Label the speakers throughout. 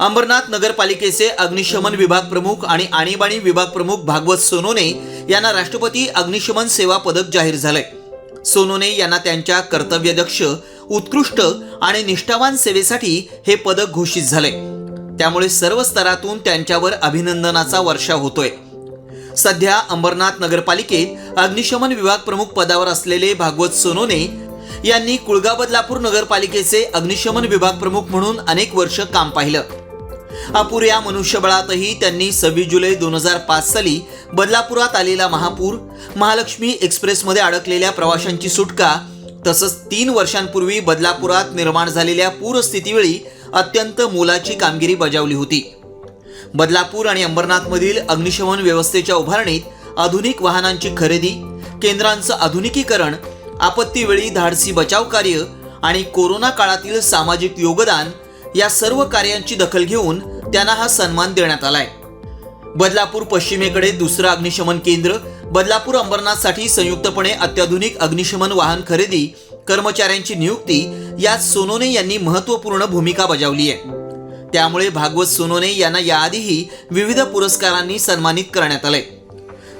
Speaker 1: अंबरनाथ नगरपालिकेचे अग्निशमन विभाग प्रमुख आणि आणीबाणी विभाग प्रमुख भागवत सोनोने यांना राष्ट्रपती अग्निशमन सेवा पदक जाहीर झालंय. सोनोने यांना त्यांच्या कर्तव्यदक्ष उत्कृष्ट आणि निष्ठावान सेवेसाठी हे पदक घोषित झाले त्यामुळे सर्व स्तरातून त्यांच्यावर अभिनंदनाचा वर्षा होतोय. सध्या अंबरनाथ नगरपालिकेत अग्निशमन विभाग प्रमुख पदावर असलेले भागवत सोनोने यांनी कुळगाव बदलापूर नगरपालिकेचे अग्निशमन विभाग प्रमुख म्हणून अनेक वर्ष काम पाहिलं. अपुऱ्या मनुष्यबळातही त्यांनी सव्वीस जुलै दोन हजार पाच साली बदलापुरात आलेला महापूर महालक्ष्मी एक्सप्रेसमध्ये अडकलेल्या प्रवाशांची सुटका तसंच तीन वर्षांपूर्वी बदलापुरात निर्माण झालेल्या पूरस्थितीवेळी अत्यंत मोलाची कामगिरी बजावली होती. बदलापूर आणि अंबरनाथमधील अग्निशमन व्यवस्थेच्या उभारणीत आधुनिक वाहनांची खरेदी केंद्रांचं आधुनिकीकरण आपत्तीवेळी धाडसी बचाव कार्य आणि कोरोना काळातील सामाजिक योगदान या सर्व कार्यांची दखल घेऊन त्यांना हा सन्मान देण्यात आलाय. बदलापूर पश्चिमेकडे दुसरं अग्निशमन केंद्र बदलापूर अंबरनाथसाठी संयुक्तपणे अत्याधुनिक अग्निशमन वाहन खरेदी कर्मचाऱ्यांची नियुक्ती यात सोनोने यांनी महत्त्वपूर्ण भूमिका बजावली आहे. त्यामुळे भागवत सोनोने यांना याआधीही विविध पुरस्कारांनी सन्मानित करण्यात आले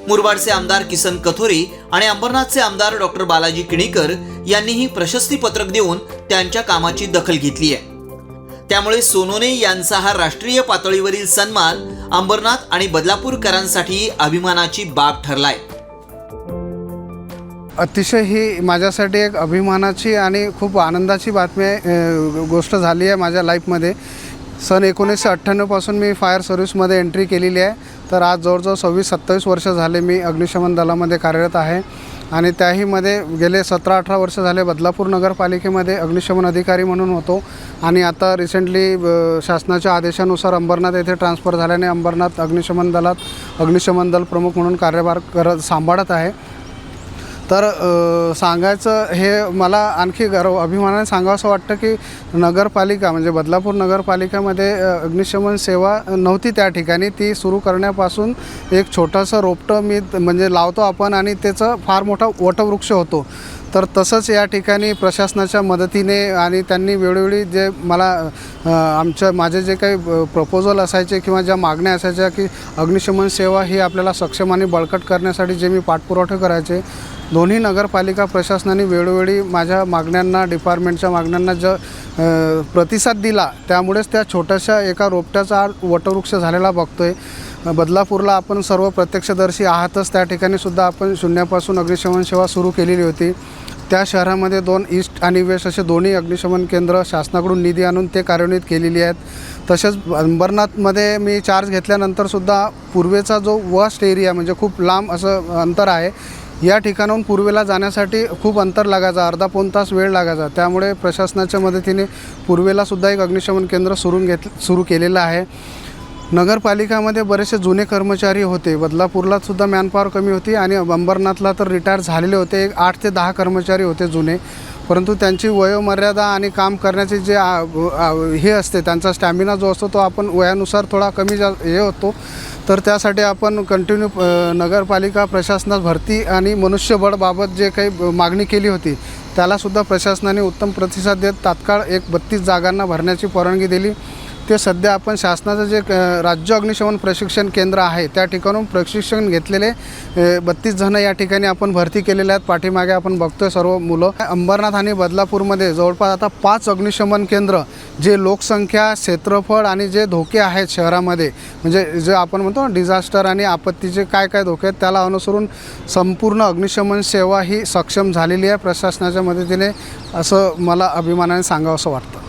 Speaker 1: मुरबाडचे आमदार किसन कथोरे आणि अंबरनाथचे आमदार डॉक्टर बालाजी किणीकर यांनीही प्रशस्तीपत्रक देऊन त्यांच्या कामाची दखल घेतली आहे. त्यामुळे सोनोने यांचा हा राष्ट्रीय पातळीवरील सन्मान अंबरनाथ आणि बदलापूरकरांसाठी अभिमानाची बाब ठरलाय.
Speaker 2: अतिशय ही माझ्यासाठी एक अभिमानाची आणि खूप आनंदाची बातमी आहे, गोष्ट झाली आहे माझ्या लाईफमध्ये. सन एकोणीसशे अठ्ठ्याण्णवपासून मी फायर सर्व्हिसमध्ये एंट्री केलेली आहे. तर आज जवळजवळ सव्वीस सत्तावीस वर्ष झाले मी अग्निशमन दलामध्ये कार्यरत आहे. आणि त्याहीमध्ये गेले सतरा अठरा वर्ष झाले बदलापूर नगरपालिकेमध्ये अग्निशमन अधिकारी म्हणून होतो. आणि आता रिसेंटली शासनाच्या आदेशानुसार अंबरनाथ येथे ट्रान्सफर झाल्याने अंबरनाथ अग्निशमन दलात अग्निशमन दल प्रमुख म्हणून कार्यभार करत सांभाळत आहे. तर सांगायचं हे मला आणखी गर्व अभिमानाने सांगावं वाटतं की नगरपालिका म्हणजे बदलापूर नगरपालिकेमध्ये अग्निशमन सेवा नव्हती त्या ठिकाणी. ती सुरू करण्यापासून एक छोटंसं रोपटं मी म्हणजे लावतो आपण आणि त्याचं फार मोठा वटवृक्ष होतो. तर तसंच या ठिकाणी प्रशासनाच्या मदतीने आणि त्यांनी वेळोवेळी जे मला आमच्या माझे जे काही प्रपोजल असायचे किंवा ज्या मागण्या असायच्या की अग्निशमन सेवा ही आपल्याला सक्षम आणि बळकट करण्यासाठी जे मी पाठपुरवठा करायचे दोन्ही नगरपालिका प्रशासनाने वेळोवेळी माझ्या मागण्यांना डिपार्टमेंटच्या मागण्यांना ज प्रतिसाद दिला. त्यामुळेच त्या छोट्याशा एका रोपट्याचा वटवृक्ष झालेला बघतो आहे बदलापूरला आपण सर्व प्रत्यक्षदर्शी आहातच. त्या ठिकाणी सुद्धा आपण शून्यापासून अग्निशमन सेवा सुरू केलेली होती. त्या शहरामध्ये दोन ईस्ट आणि वेस्ट असे दोन्ही अग्निशमन केंद्र शासनाकडून निधी आणून ते कार्यान्वित केलेली आहेत. तसेच अंबरनाथमध्ये मी चार्ज घेतल्यानंतरसुद्धा पूर्वेचा जो वस्ट एरिया म्हणजे खूप लांब असं अंतर आहे या ठिकाणाहून पूर्वेला जाण्यासाठी खूप अंतर लागायचा अर्धा पाऊन तास वेळ लागायचा. त्यामुळे प्रशासनाच्या मदतीने पूर्वेलासुद्धा एक अग्निशमन केंद्र सुरू घेत सुरू केलेलं आहे. नगरपालिकामध्ये बरेचसे जुने कर्मचारी होते. बदलापूरलासुद्धा मॅनपॉवर कमी होती आणि अंबरनाथला तर रिटायर झालेले होते. एक आठ ते दहा कर्मचारी होते जुने. परंतु त्यांची वयोमर्यादा आणि काम करण्याचे जे हे असते त्यांचा स्टॅमिना जो असतो तो आपण वयानुसार थोडा कमी जा हे होतो. तर त्यासाठी आपण कंटिन्यू नगरपालिका प्रशासनात भरती आणि मनुष्यबळबाबत जे काही मागणी केली होती त्यालासुद्धा प्रशासनाने उत्तम प्रतिसाद देत तात्काळ एक बत्तीस जागांना भरण्याची परवानगी दिली. ते सध्या आपण शासनाचं जे राज्य अग्निशमन प्रशिक्षण केंद्र आहे त्या ठिकाणून प्रशिक्षण घेतलेले बत्तीस जणं या ठिकाणी आपण भरती केलेले आहेत. पाठीमागे आपण बघतोय सर्व मुलं. अंबरनाथ आणि बदलापूरमध्ये जवळपास आता पाच अग्निशमन केंद्र जे लोकसंख्या क्षेत्रफळ आणि जे धोके आहेत शहरामध्ये म्हणजे जे आपण म्हणतो डिझास्टर आणि आपत्तीचे काय काय धोके आहेत त्याला अनुसरून संपूर्ण अग्निशमन सेवा ही सक्षम झालेली आहे. प्रशासनाच्या मदतीने असं मला अभिमानाने सांगावंसं वाटतं.